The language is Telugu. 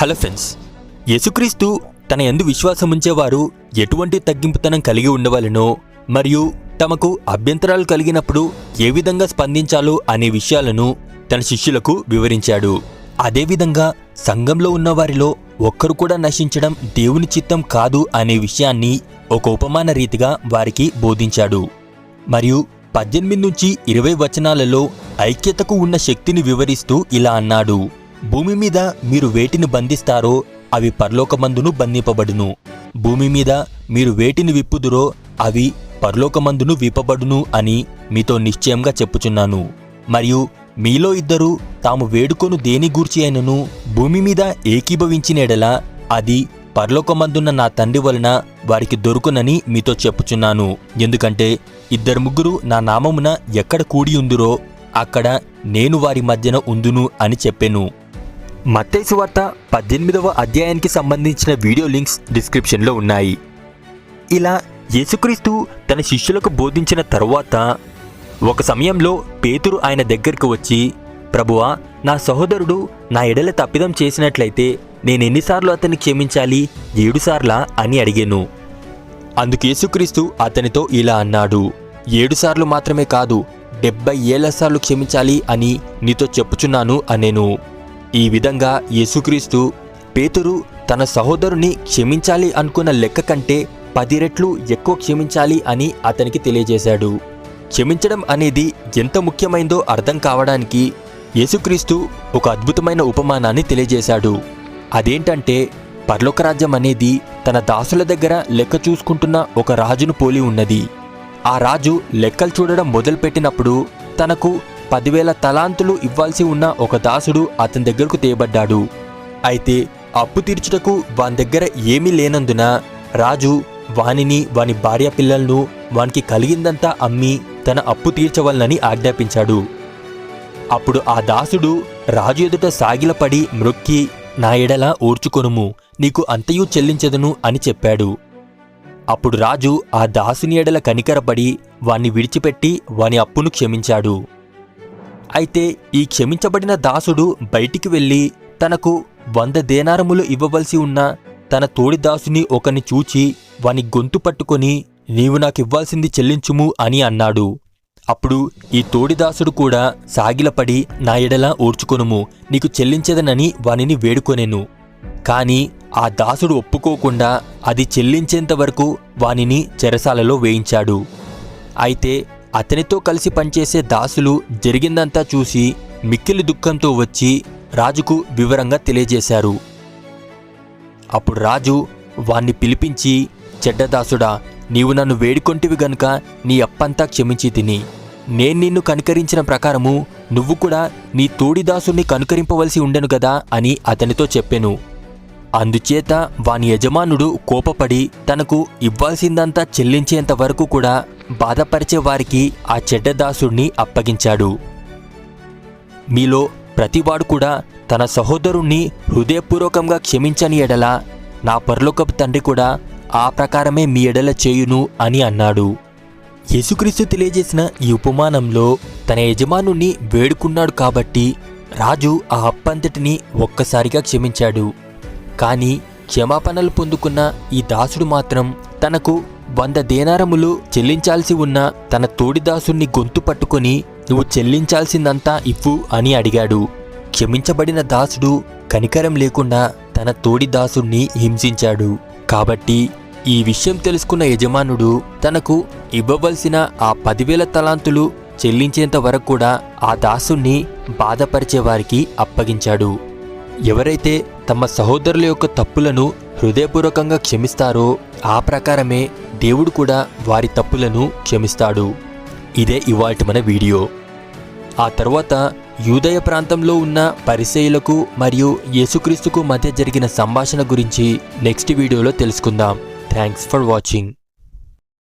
హలో ఫ్రెండ్స్ యేసుక్రీస్తు తన యందు విశ్వాసం ఉంచేవారు ఎటువంటి తగ్గింపుతనం కలిగి ఉండవలెనో మరియు తమకు అభ్యంతరాలు కలిగినప్పుడు ఏ విధంగా స్పందించాలో అనే విషయాలను తన శిష్యులకు వివరించాడు. అదేవిధంగా సంఘంలో ఉన్నవారిలో ఒక్కరు కూడా నశించడం దేవుని చిత్తం కాదు అనే విషయాన్ని ఒక ఉపమాన రీతిగా వారికి బోధించాడు. మరియు పద్దెనిమిది నుంచి ఇరవై వచనాలలో ఐక్యతకు ఉన్న శక్తిని వివరిస్తూ ఇలా అన్నాడు. భూమి మీద మీరు వేటిని బంధిస్తారో అవి పరలోకమందును బంధింపబడును. భూమి మీద మీరు వేటిని విప్పుదురో అవి పరలోకమందును విప్పబడును అని మీతో నిశ్చయంగా చెప్పుచున్నాను. మరియు మీలో ఇద్దరు తాము వేడుకొను దేని గూర్చి అయినను భూమి మీద ఏకీభవించినడలా అది పరలోకమందున్న నా తండ్రి వలన వారికి దొరుకునని మీతో చెప్పుచున్నాను. ఎందుకంటే ఇద్దరు ముగ్గురు నా నామమున ఎక్కడ కూడి ఉందురో అక్కడ నేను వారి మధ్యన ఉందును అని చెప్పెను. మత్తైసు వార్త పద్దెనిమిదవ అధ్యాయానికి సంబంధించిన వీడియో లింక్స్ డిస్క్రిప్షన్లో ఉన్నాయి. ఇలా యేసుక్రీస్తు తన శిష్యులకు బోధించిన తరువాత ఒక సమయంలో పేతురు ఆయన దగ్గరికి వచ్చి ప్రభువా నా సహోదరుడు నా ఎడల తప్పిదం చేసినట్లయితే నేను ఎన్నిసార్లు అతన్ని క్షమించాలి? ఏడుసార్లా అని అడిగాను. అందుకు యేసుక్రీస్తు అతనితో ఇలా అన్నాడు ఏడుసార్లు మాత్రమే కాదు డెబ్బై ఏళ్ళ సార్లు క్షమించాలి అని నీతో చెప్పుచున్నాను అనేను. ఈ విధంగా యేసుక్రీస్తు పేతురు తన సహోదరుని క్షమించాలి అనుకున్న లెక్క కంటే పది రెట్లు ఎక్కువ క్షమించాలి అని అతనికి తెలియజేశాడు. క్షమించడం అనేది ఎంత ముఖ్యమైందో అర్థం కావడానికి యేసుక్రీస్తు ఒక అద్భుతమైన ఉపమానాన్ని తెలియజేశాడు. అదేంటంటే పర్లోకరాజ్యం అనేది తన దాసుల దగ్గర లెక్క చూసుకుంటున్న ఒక రాజును పోలి ఉన్నది. ఆ రాజు లెక్కలు చూడడం మొదలుపెట్టినప్పుడు తనకు పదివేల తలాంతులు ఇవ్వాల్సి ఉన్న ఒక దాసుడు అతని దగ్గరకు తేబడ్డాడు అయితే అప్పు తీర్చుటకు వాని దగ్గర ఏమీ లేనందున రాజు వానిని వాని భార్య పిల్లలను వానికి కలిగిందంతా అమ్మి తన అప్పు తీర్చవలనని ఆజ్ఞాపించాడు. అప్పుడు ఆ దాసుడు రాజు ఎదుట సాగిలపడి మృక్కి నా ఎడల ఓర్చుకొనుము నీకు అంతయు చెల్లించదును అని చెప్పాడు. అప్పుడు రాజు ఆ దాసుని ఎడల కనికరపడి వాణ్ణి విడిచిపెట్టి వాని అప్పును క్షమించాడు. అయితే ఈ క్షమించబడిన దాసుడు బయటికి వెళ్ళి తనకు వంద దేనారములు ఇవ్వవలసి ఉన్న తన తోడి దాసుని ఒకని చూచి వాని గొంతు పట్టుకొని నీవు నాకివ్వాల్సింది చెల్లించుము అని అన్నాడు. అప్పుడు ఈ తోడిదాసుడు కూడా సాగిలపడి నా ఎడల ఓర్చుకొనుము నీకు చెల్లించదనని వానిని వేడుకొనెను. కాని ఆ దాసుడు ఒప్పుకోకుండా అది చెల్లించేంత వరకు వానిని చెరసాలలో వేయించాడు. అయితే అతనితో కలిసి పనిచేసే దాసులు జరిగిందంతా చూసి మిక్కిలి దుఃఖంతో వచ్చి రాజుకు వివరంగా తెలియజేశారు. అప్పుడు రాజు వాణ్ణి పిలిపించి చెడ్డదాసుడా నీవు నన్ను వేడుకొంటివి గనుక నీ అప్పంతా క్షమించి తిని. నేను నిన్ను కనికరించిన ప్రకారము నువ్వు కూడా నీ తోడిదాసుని కనుకరింపవలసి ఉండెను గదా అని అతనితో చెప్పెను. అందుచేత వాని యజమానుడు కోపపడి తనకు ఇవ్వాల్సిందంతా చెల్లించేంత వరకు కూడా బాధపరిచే వారికి ఆ చెడ్డదాసుడిని అప్పగించాడు. మీలో ప్రతివాడు కూడా తన సహోదరుణ్ణి హృదయపూర్వకంగా క్షమించని ఎడల నా పరలోకపు తండ్రి కూడా ఆ ప్రకారమే మీ ఎడల చేయును అని అన్నాడు. యేసుక్రీస్తు తెలియజేసిన ఈ ఉపమానంలో తన యజమానుణ్ణి వేడుకున్నాడు కాబట్టి రాజు ఆ అప్పంతటిని ఒక్కసారిగా క్షమించాడు. కానీ క్షమాపణలు పొందుకున్న ఈ దాసుడు మాత్రం తనకు వంద దేనారములు చెల్లించాల్సి ఉన్న తన తోడిదాసుణ్ణి గొంతు పట్టుకొని నువ్వు చెల్లించాల్సిందంతా ఇవ్వు అని అడిగాడు. క్షమించబడిన దాసుడు కనికరం లేకుండా తన తోడి దాసుణ్ణి హింసించాడు. కాబట్టి ఈ విషయం తెలుసుకున్న యజమానుడు తనకు ఇవ్వవలసిన ఆ పదివేల తలాంతులు చెల్లించేంత వరకు కూడా ఆ దాసుణ్ణి బాధపరిచే వారికి అప్పగించాడు. ఎవరైతే తమ సహోదరుల యొక్క తప్పులను హృదయపూర్వకంగా క్షమిస్తారో ఆ ప్రకారమే దేవుడు కూడా వారి తప్పులను క్షమిస్తాడు. ఇదే ఇవాల్టి మన వీడియో. ఆ తర్వాత యూదయ ప్రాంతంలో ఉన్న పరిసయులకు మరియు యేసుక్రీస్తుకు మధ్య జరిగిన సంభాషణ గురించి నెక్స్ట్ వీడియోలో తెలుసుకుందాం. Thanks for watching.